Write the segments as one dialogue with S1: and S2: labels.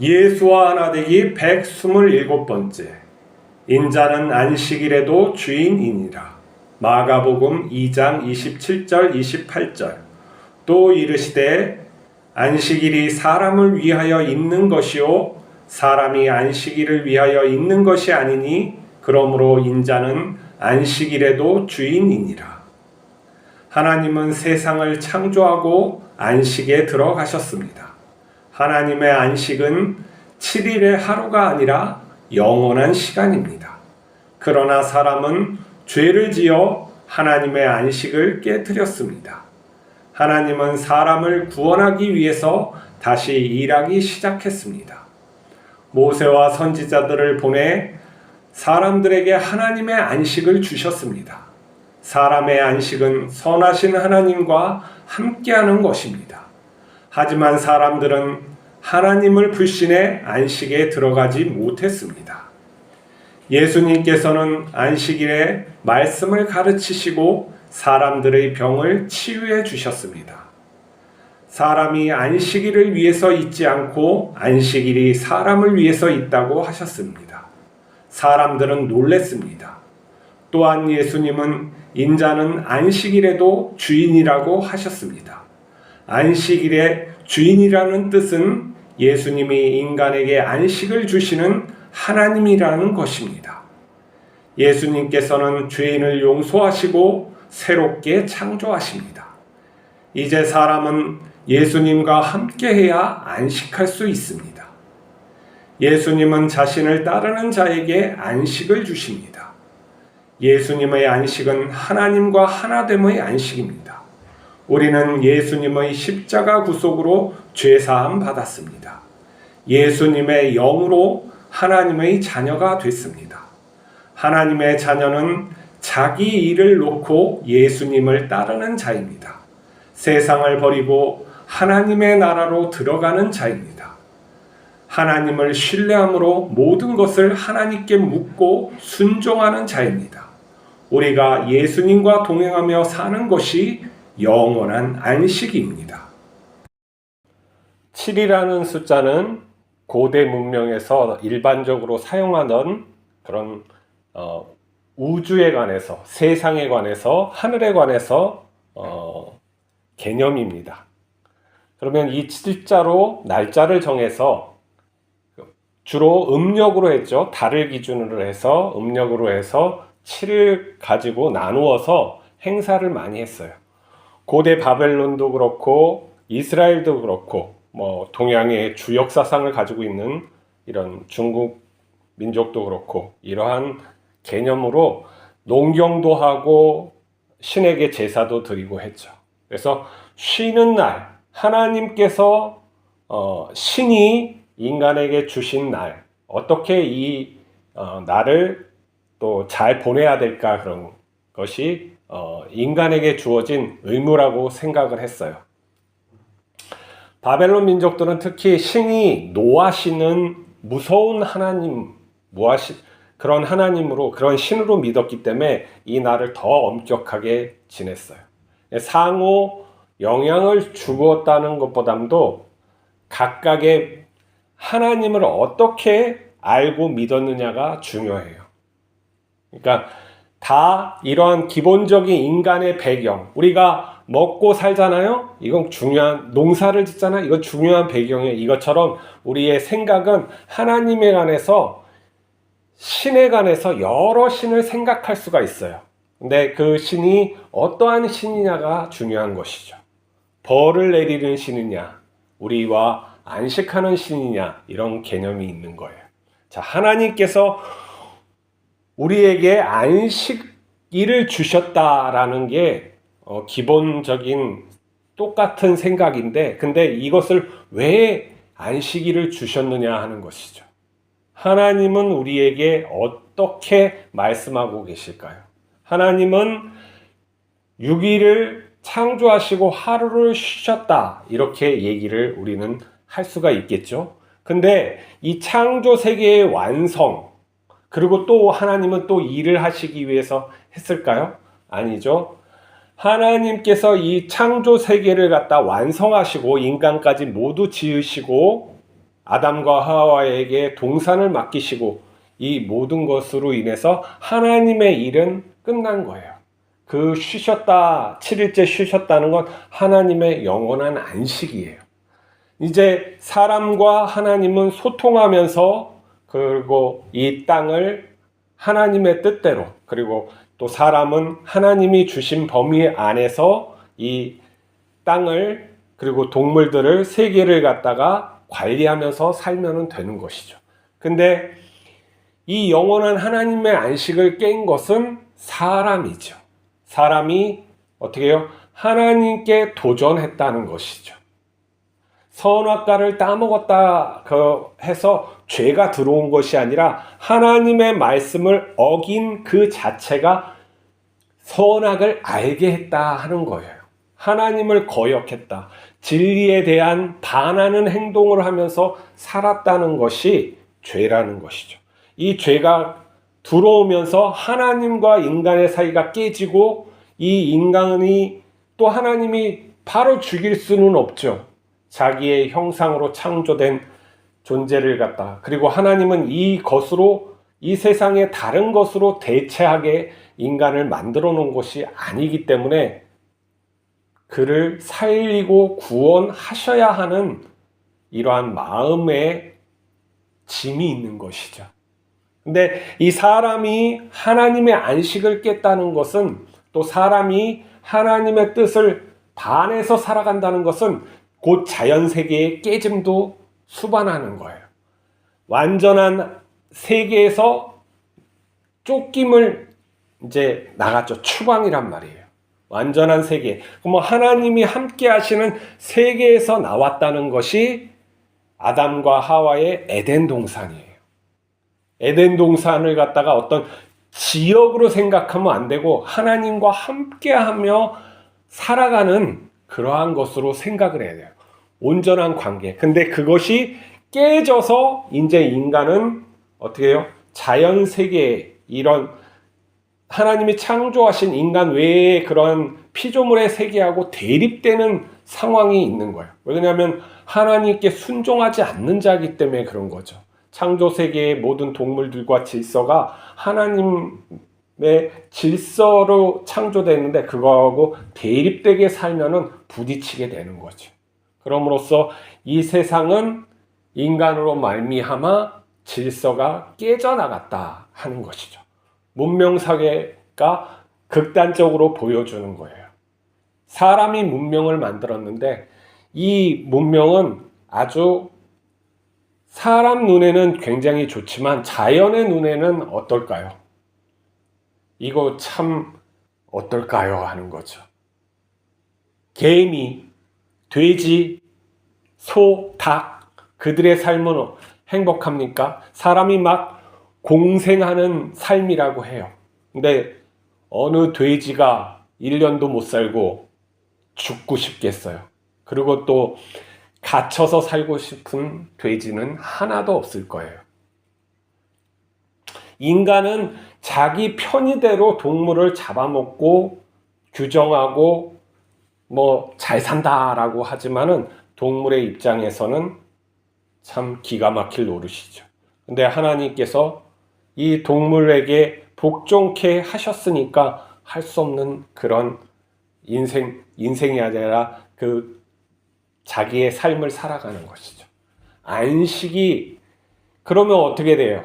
S1: 예수와 하나 되기 127번째. 인자는 안식일에도 주인이니라. 마가복음 2장 27절 28절. 또 이르시되 안식일이 사람을 위하여 있는 것이요 사람이 안식일을 위하여 있는 것이 아니니 그러므로 인자는 안식일에도 주인이니라. 하나님은 세상을 창조하고 안식에 들어가셨습니다. 하나님의 안식은 7일의 하루가 아니라 영원한 시간입니다. 그러나 사람은 죄를 지어 하나님의 안식을 깨뜨렸습니다. 하나님은 사람을 구원하기 위해서 다시 일하기 시작했습니다. 모세와 선지자들을 보내 사람들에게 하나님의 안식을 주셨습니다. 사람의 안식은 선하신 하나님과 함께하는 것입니다. 하지만 사람들은 하나님을 불신해 안식에 들어가지 못했습니다. 예수님께서는 안식일에 말씀을 가르치시고 사람들의 병을 치유해 주셨습니다. 사람이 안식일을 위해서 있지 않고 안식일이 사람을 위해서 있다고 하셨습니다. 사람들은 놀랬습니다. 또한 예수님은 인자는 안식일에도 주인이라고 하셨습니다. 안식일의 주인이라는 뜻은 예수님이 인간에게 안식을 주시는 하나님이라는 것입니다. 예수님께서는 죄인을 용서하시고 새롭게 창조하십니다. 이제 사람은 예수님과 함께해야 안식할 수 있습니다. 예수님은 자신을 따르는 자에게 안식을 주십니다. 예수님의 안식은 하나님과 하나됨의 안식입니다. 우리는 예수님의 십자가 구속으로 죄사함 받았습니다. 예수님의 영으로 하나님의 자녀가 됐습니다. 하나님의 자녀는 자기 일을 놓고 예수님을 따르는 자입니다. 세상을 버리고 하나님의 나라로 들어가는 자입니다. 하나님을 신뢰함으로 모든 것을 하나님께 묻고 순종하는 자입니다. 우리가 예수님과 동행하며 사는 것이 영원한 안식입니다. 7이라는 숫자는 고대 문명에서 일반적으로 사용하던 그런 어, 우주에 관해서, 세상에 관해서, 하늘에 관해서 어, 개념입니다. 그러면 이 7자로 날짜를 정해서 주로 음력으로 했죠. 달을 기준으로 해서 음력으로 해서 7을 가지고 나누어서 행사를 많이 했어요. 고대 바벨론도 그렇고 이스라엘도 그렇고 뭐 동양의 주역 사상을 가지고 있는 이런 중국 민족도 그렇고 이러한 개념으로 농경도 하고 신에게 제사도 드리고 했죠. 그래서 쉬는 날 하나님께서 어, 신이 인간에게 주신 날 어떻게 이 어, 날을 또 잘 보내야 될까 그런 것이 어, 인간에게 주어진 의무라고 생각을 했어요. 바벨론 민족들은 특히 신이 노하시는 무서운 하나님, 무하시 그런 하나님으로 그런 신으로 믿었기 때문에 이 날을 더 엄격하게 지냈어요. 상호 영향을 주었다는 것보다도 각각의 하나님을 어떻게 알고 믿었느냐가 중요해요. 그러니까 다 이러한 기본적인 인간의 배경, 우리가 먹고 살잖아요? 이건 중요한, 농사를 짓잖아요? 이건 중요한 배경이에요. 이것처럼 우리의 생각은 하나님에 관해서, 신에 관해서 여러 신을 생각할 수가 있어요. 근데 그 신이 어떠한 신이냐가 중요한 것이죠. 벌을 내리는 신이냐, 우리와 안식하는 신이냐, 이런 개념이 있는 거예요. 자, 하나님께서 우리에게 안식일을 주셨다라는 게 어, 기본적인 똑같은 생각인데, 근데 이것을 왜 안식일을 주셨느냐 하는 것이죠. 하나님은 우리에게 어떻게 말씀하고 계실까요? 하나님은 6일을 창조하시고 하루를 쉬셨다. 이렇게 얘기를 우리는 할 수가 있겠죠. 근데 이 창조 세계의 완성, 그리고 또 하나님은 또 일을 하시기 위해서 했을까요? 아니죠. 하나님께서 이 창조 세계를 갖다 완성하시고 인간까지 모두 지으시고 아담과 하와에게 동산을 맡기시고 이 모든 것으로 인해서 하나님의 일은 끝난 거예요. 그 쉬셨다, 7일째 쉬셨다는 건 하나님의 영원한 안식이에요. 이제 사람과 하나님은 소통하면서 그리고 이 땅을 하나님의 뜻대로 그리고 또 사람은 하나님이 주신 범위 안에서 이 땅을 그리고 동물들을 세계를 갖다가 관리하면서 살면 되는 것이죠. 근데 이 영원한 하나님의 안식을 깬 것은 사람이죠. 사람이 어떻게 해요? 하나님께 도전했다는 것이죠. 선악과를 따먹었다 그 해서 죄가 들어온 것이 아니라 하나님의 말씀을 어긴 그 자체가 선악을 알게 했다 하는 거예요. 하나님을 거역했다. 진리에 대한 반하는 행동을 하면서 살았다는 것이 죄라는 것이죠. 이 죄가 들어오면서 하나님과 인간의 사이가 깨지고 이 인간이 또 하나님이 바로 죽일 수는 없죠. 자기의 형상으로 창조된 존재를 갖다. 그리고 하나님은 이 것으로 이 세상의 다른 것으로 대체하게 인간을 만들어 놓은 것이 아니기 때문에 그를 살리고 구원하셔야 하는 이러한 마음의 짐이 있는 것이죠. 근데 이 사람이 하나님의 안식을 깼다는 것은 또 사람이 하나님의 뜻을 반해서 살아간다는 것은 곧 자연 세계의 깨짐도 수반하는 거예요. 완전한 세계에서 쫓김을 이제 나갔죠. 추방이란 말이에요. 완전한 세계. 그럼 하나님이 함께 하시는 세계에서 나왔다는 것이 아담과 하와의 에덴 동산이에요. 에덴 동산을 갖다가 어떤 지역으로 생각하면 안 되고 하나님과 함께 하며 살아가는 그러한 것으로 생각을 해야 돼요. 온전한 관계. 근데 그것이 깨져서 이제 인간은 어떻게 해요? 자연 세계 이런 하나님이 창조하신 인간 외의 그런 피조물의 세계하고 대립되는 상황이 있는 거예요. 왜냐하면 하나님께 순종하지 않는 자이기 때문에 그런 거죠. 창조 세계의 모든 동물들과 질서가 하나님의 질서로 창조됐는데 그거하고 대립되게 살면은 부딪히게 되는 거죠. 그럼으로써 이 세상은 인간으로 말미암아 질서가 깨져나갔다 하는 것이죠. 문명사회가 극단적으로 보여주는 거예요. 사람이 문명을 만들었는데 이 문명은 아주 사람 눈에는 굉장히 좋지만 자연의 눈에는 어떨까요? 이거 참 어떨까요? 하는 거죠. 개미, 돼지, 소, 닭, 그들의 삶은 행복합니까? 사람이 막 공생하는 삶이라고 해요. 근데 어느 돼지가 1년도 못 살고 죽고 싶겠어요. 그리고 또 갇혀서 살고 싶은 돼지는 하나도 없을 거예요. 인간은 자기 편의대로 동물을 잡아먹고 규정하고 뭐 잘 산다라고 하지만은 동물의 입장에서는 참 기가 막힐 노릇이죠. 근데 하나님께서 이 동물에게 복종케 하셨으니까 할 수 없는 그런 인생 인생이 아니라 그 자기의 삶을 살아가는 것이죠. 안식이 그러면 어떻게 돼요?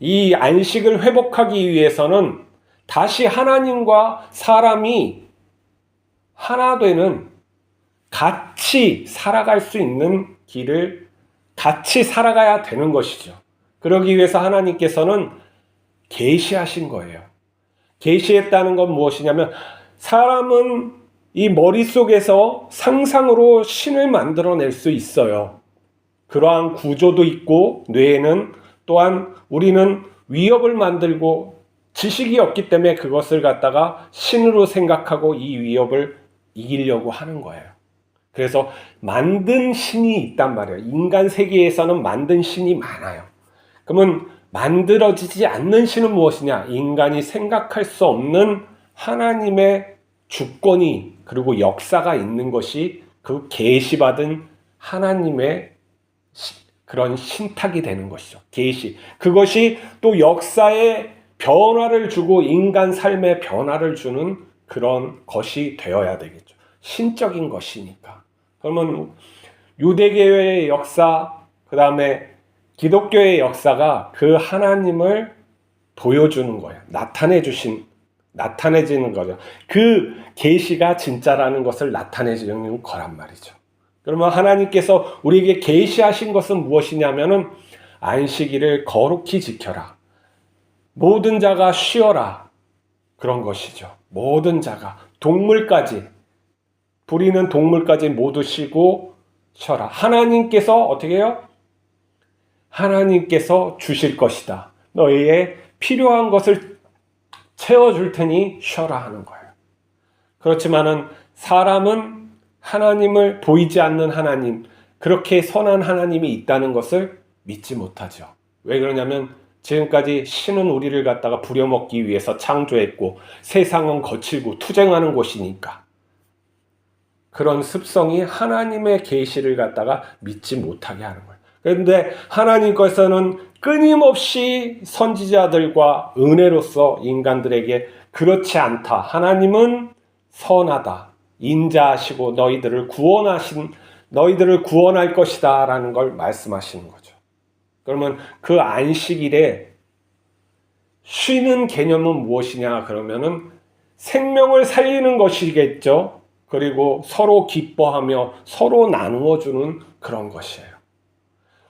S1: 이 안식을 회복하기 위해서는 다시 하나님과 사람이 하나 되는 같이 살아갈 수 있는 길을 같이 살아가야 되는 것이죠. 그러기 위해서 하나님께서는 계시하신 거예요. 계시했다는 건 무엇이냐면 사람은 이 머릿속에서 상상으로 신을 만들어낼 수 있어요. 그러한 구조도 있고 뇌에는 또한 우리는 위협을 만들고 지식이 없기 때문에 그것을 갖다가 신으로 생각하고 이 위협을 이기려고 하는 거예요. 그래서 만든 신이 있단 말이에요. 인간 세계에서는 만든 신이 많아요. 그러면 만들어지지 않는 신은 무엇이냐? 인간이 생각할 수 없는 하나님의 주권이 그리고 역사가 있는 것이 그 계시받은 하나님의 그런 신탁이 되는 것이죠. 계시. 그것이 또 역사에 변화를 주고 인간 삶에 변화를 주는 그런 것이 되어야 되겠죠. 신적인 것이니까. 그러면 유대교회의 역사, 그 다음에 기독교의 역사가 그 하나님을 보여주는 거예요. 나타내 주신, 나타내지는 거죠. 그 계시가 진짜라는 것을 나타내주는 거란 말이죠. 그러면 하나님께서 우리에게 계시하신 것은 무엇이냐면은 안식일을 거룩히 지켜라. 모든 자가 쉬어라. 그런 것이죠. 모든 자가 동물까지 부리는 동물까지 모두 쉬고 쉬어라. 하나님께서 어떻게 해요? 하나님께서 주실 것이다. 너희의 필요한 것을 채워줄 테니 쉬어라 하는 거예요. 그렇지만은 사람은 하나님을 보이지 않는 하나님, 그렇게 선한 하나님이 있다는 것을 믿지 못하죠. 왜 그러냐면 지금까지 신은 우리를 갖다가 부려먹기 위해서 창조했고 세상은 거칠고 투쟁하는 곳이니까 그런 습성이 하나님의 계시를 갖다가 믿지 못하게 하는 거예요. 그런데 하나님께서는 끊임없이 선지자들과 은혜로서 인간들에게 그렇지 않다. 하나님은 선하다. 인자하시고 너희들을 구원하신 너희들을 구원할 것이다라는 걸 말씀하시는 거죠. 그러면 그 안식일에 쉬는 개념은 무엇이냐 그러면은 생명을 살리는 것이겠죠. 그리고 서로 기뻐하며 서로 나누어 주는 그런 것이에요.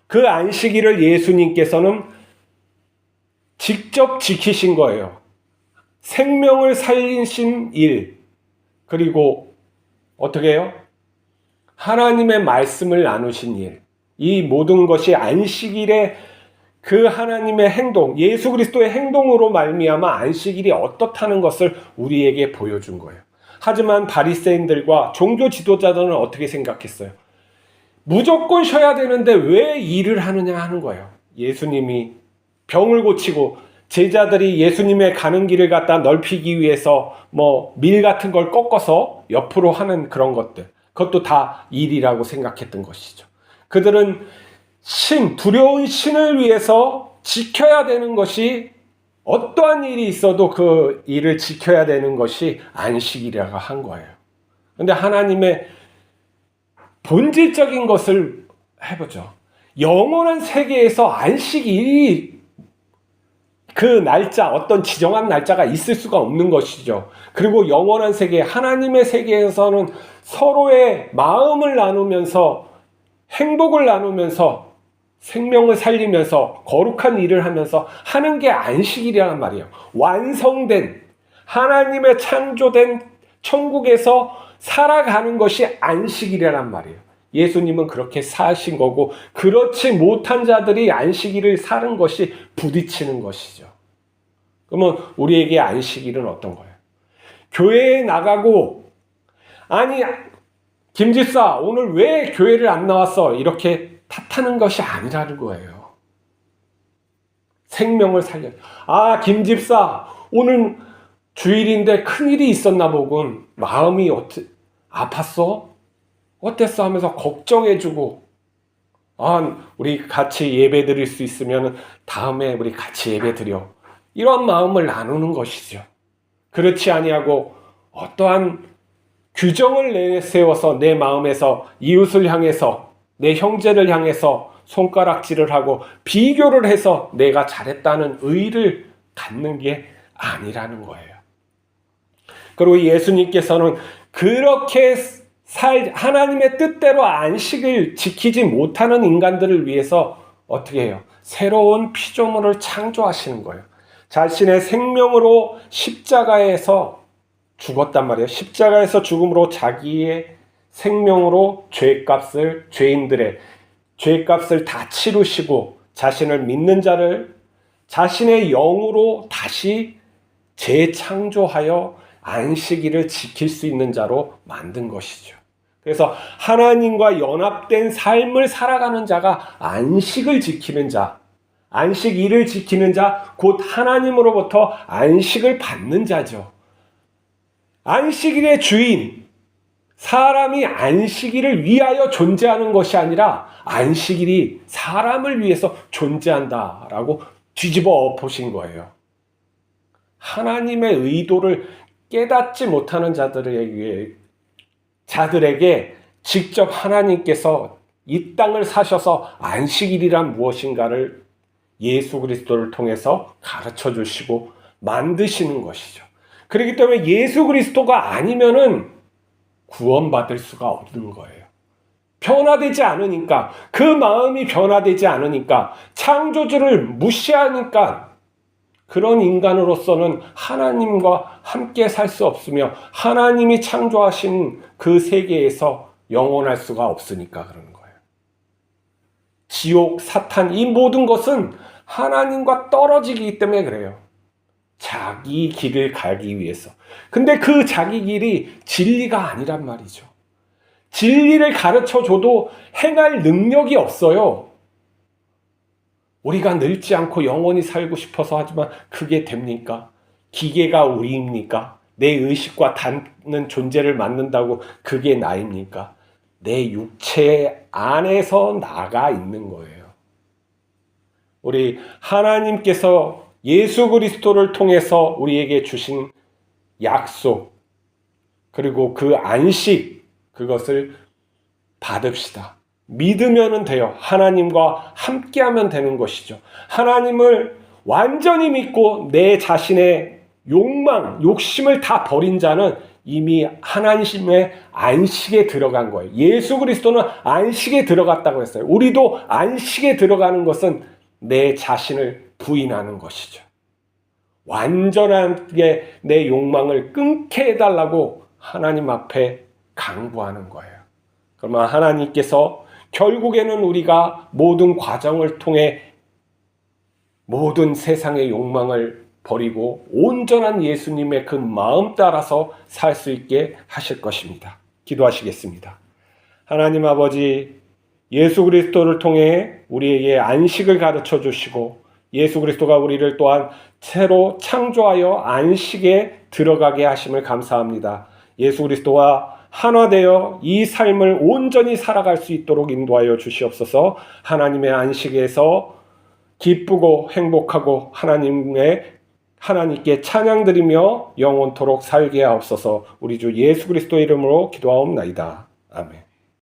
S1: 그 안식일을 예수님께서는 직접 지키신 거예요. 생명을 살리신 일, 그리고 어떻게 해요? 하나님의 말씀을 나누신 일. 이 모든 것이 안식일의 그 하나님의 행동, 예수 그리스도의 행동으로 말미암아 안식일이 어떻다는 것을 우리에게 보여준 거예요. 하지만 바리새인들과 종교 지도자들은 어떻게 생각했어요? 무조건 쉬어야 되는데 왜 일을 하느냐 하는 거예요. 예수님이 병을 고치고 제자들이 예수님의 가는 길을 갖다 넓히기 위해서 뭐 밀 같은 걸 꺾어서 옆으로 하는 그런 것들. 그것도 다 일이라고 생각했던 것이죠. 그들은 신, 두려운 신을 위해서 지켜야 되는 것이 어떠한 일이 있어도 그 일을 지켜야 되는 것이 안식이라고 한 거예요. 근데 하나님의 본질적인 것을 해보죠. 영원한 세계에서 안식일이 그 날짜, 어떤 지정한 날짜가 있을 수가 없는 것이죠. 그리고 영원한 세계, 하나님의 세계에서는 서로의 마음을 나누면서 행복을 나누면서 생명을 살리면서 거룩한 일을 하면서 하는 게 안식일이란 말이에요. 완성된 하나님의 창조된 천국에서 살아가는 것이 안식일이란 말이에요. 예수님은 그렇게 사신 거고 그렇지 못한 자들이 안식일을 사는 것이 부딪히는 것이죠. 그러면 우리에게 안식일은 어떤 거예요? 교회에 나가고 아니 김 집사 오늘 왜 교회를 안 나왔어? 이렇게 탓하는 것이 아니라는 거예요. 생명을 살려. 아 김 집사 오늘 주일인데 큰 일이 있었나 보군. 마음이 어떻 아팠어? 어땠어? 하면서 걱정해주고, 아, 우리 같이 예배 드릴 수 있으면 다음에 우리 같이 예배 드려. 이런 마음을 나누는 것이죠. 그렇지 아니하고 어떠한 규정을 내세워서 내 마음에서 이웃을 향해서 내 형제를 향해서 손가락질을 하고 비교를 해서 내가 잘했다는 의를 갖는 게 아니라는 거예요. 그리고 예수님께서는 그렇게 살 하나님의 뜻대로 안식을 지키지 못하는 인간들을 위해서 어떻게 해요? 새로운 피조물을 창조하시는 거예요. 자신의 생명으로 십자가에서 죽었단 말이에요. 십자가에서 죽음으로 자기의 생명으로 죄값을 죄인들의 죄값을 다 치르시고 자신을 믿는 자를 자신의 영으로 다시 재창조하여 안식일을 지킬 수 있는 자로 만든 것이죠. 그래서 하나님과 연합된 삶을 살아가는 자가 안식을 지키는 자, 안식일을 지키는 자, 곧 하나님으로부터 안식을 받는 자죠. 안식일의 주인, 사람이 안식일을 위하여 존재하는 것이 아니라 안식일이 사람을 위해서 존재한다라고 뒤집어 보신 거예요. 하나님의 의도를 깨닫지 못하는 자들에게 자들에게 직접 하나님께서 이 땅을 사셔서 안식일이란 무엇인가를 예수 그리스도를 통해서 가르쳐 주시고 만드시는 것이죠. 그렇기 때문에 예수 그리스도가 아니면은 구원받을 수가 없는 거예요. 변화되지 않으니까 그 마음이 변화되지 않으니까 창조주를 무시하니까 그런 인간으로서는 하나님과 함께 살 수 없으며 하나님이 창조하신 그 세계에서 영원할 수가 없으니까 그러는 거예요. 지옥, 사탄, 이 모든 것은 하나님과 떨어지기 때문에 그래요. 자기 길을 가기 위해서. 근데 그 자기 길이 진리가 아니란 말이죠. 진리를 가르쳐 줘도 행할 능력이 없어요. 우리가 늙지 않고 영원히 살고 싶어서 하지만 그게 됩니까? 기계가 우리입니까? 내 의식과 닿는 존재를 만든다고 그게 나입니까? 내 육체 안에서 나가 있는 거예요. 우리 하나님께서 예수 그리스도를 통해서 우리에게 주신 약속, 그리고 그 안식, 그것을 받읍시다. 믿으면 돼요. 하나님과 함께하면 되는 것이죠. 하나님을 완전히 믿고 내 자신의 욕망, 욕심을 다 버린 자는 이미 하나님의 안식에 들어간 거예요. 예수 그리스도는 안식에 들어갔다고 했어요. 우리도 안식에 들어가는 것은 내 자신을 부인하는 것이죠. 완전하게 내 욕망을 끊게 해달라고 하나님 앞에 강구하는 거예요. 그러면 하나님께서 결국에는 우리가 모든 과정을 통해 모든 세상의 욕망을 버리고 온전한 예수님의 그 마음 따라서 살 수 있게 하실 것입니다. 기도하시겠습니다. 하나님 아버지 예수 그리스도를 통해 우리에게 안식을 가르쳐 주시고 예수 그리스도가 우리를 또한 새로 창조하여 안식에 들어가게 하심을 감사합니다. 예수 그리스도와 하나되어 이 삶을 온전히 살아갈 수 있도록 인도하여 주시옵소서. 하나님의 안식에서 기쁘고 행복하고 하나님의 하나님께 찬양드리며 영원토록 살게 하옵소서. 우리 주 예수 그리스도 이름으로 기도하옵나이다. 아멘.